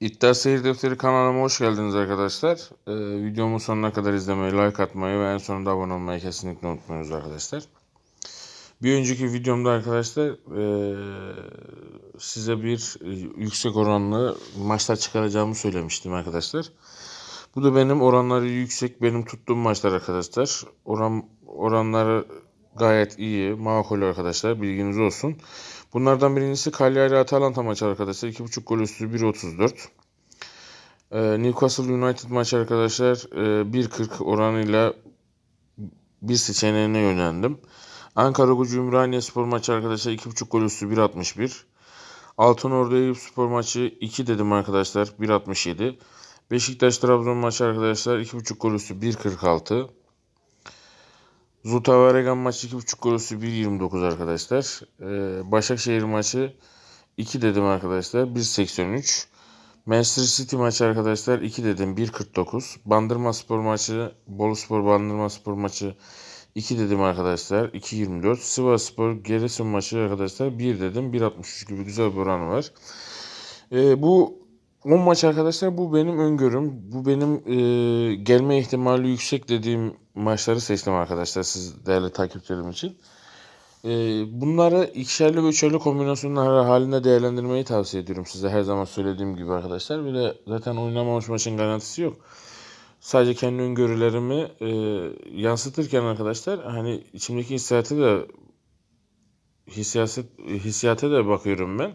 İddia Seyir Defteri kanalıma hoş geldiniz arkadaşlar. Ee, videomun sonuna kadar izlemeyi, like atmayı ve en sonunda abone olmayı kesinlikle unutmayınız arkadaşlar. Bir önceki videomda arkadaşlar ee, size bir e, yüksek oranlı maçlar çıkaracağımı söylemiştim arkadaşlar. Bu da benim oranları yüksek benim tuttuğum maçlar arkadaşlar. Oran oranları gayet iyi, makul arkadaşlar. Bilginiz olsun. Bunlardan birincisi Cagliari Atalanta maçı arkadaşlar. 2.5 gol üstü 1.34. Ee, Newcastle United maçı arkadaşlar e, 1.40 oranıyla bir seçeneğine yönlendim. Ankara Gücü Ümraniye Spor maçı arkadaşlar 2.5 gol üstü 1.61. Altın Ordu Eyüp Spor maçı 2 dedim arkadaşlar 1.67. Beşiktaş Trabzon maçı arkadaşlar 2.5 gol üstü 1.46. Zuta Varegan maçı 2.5 gol üstü 1.29 arkadaşlar. Ee, Başakşehir maçı 2 dedim arkadaşlar 1.83. Manchester City maçı arkadaşlar 2 dedim 1.49. Bandırma Spor maçı, Bolu Spor Bandırma Spor maçı 2 dedim arkadaşlar 2.24. Sivas Spor Giresun maçı arkadaşlar 1 dedim 1.63 gibi güzel bir oran var. Ee, bu 10 maç arkadaşlar bu benim öngörüm. Bu benim e, gelme ihtimali yüksek dediğim maçları seçtim arkadaşlar siz değerli takipçilerim için. E, bunları ikişerli ve üçerli kombinasyonlar halinde değerlendirmeyi tavsiye ediyorum size her zaman söylediğim gibi arkadaşlar. Bir de zaten oynamamış maçın garantisi yok. Sadece kendi öngörülerimi e, yansıtırken arkadaşlar hani içimdeki hissiyatı da hissiyat, hissiyata da bakıyorum ben.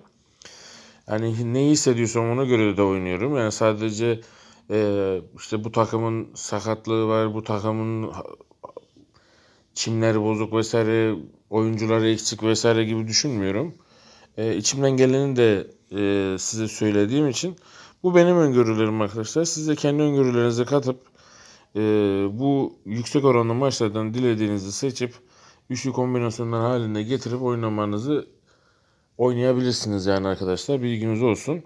Yani neyi hissediyorsam ona göre de oynuyorum. Yani sadece e, işte bu takımın sakatlığı var, bu takımın çimleri bozuk vesaire, oyuncuları eksik vesaire gibi düşünmüyorum. E, içimden geleni de e, size söylediğim için bu benim öngörülerim arkadaşlar. Siz de kendi öngörülerinizi katıp e, bu yüksek oranlı maçlardan dilediğinizi seçip üçlü kombinasyonlar halinde getirip oynamanızı oynayabilirsiniz yani arkadaşlar. Bilginiz olsun.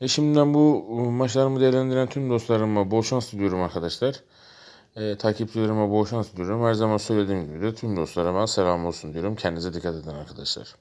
E şimdiden bu maçlarımı değerlendiren tüm dostlarıma bol şans diliyorum arkadaşlar. E, takipçilerime bol şans diliyorum. Her zaman söylediğim gibi de tüm dostlarıma selam olsun diyorum. Kendinize dikkat edin arkadaşlar.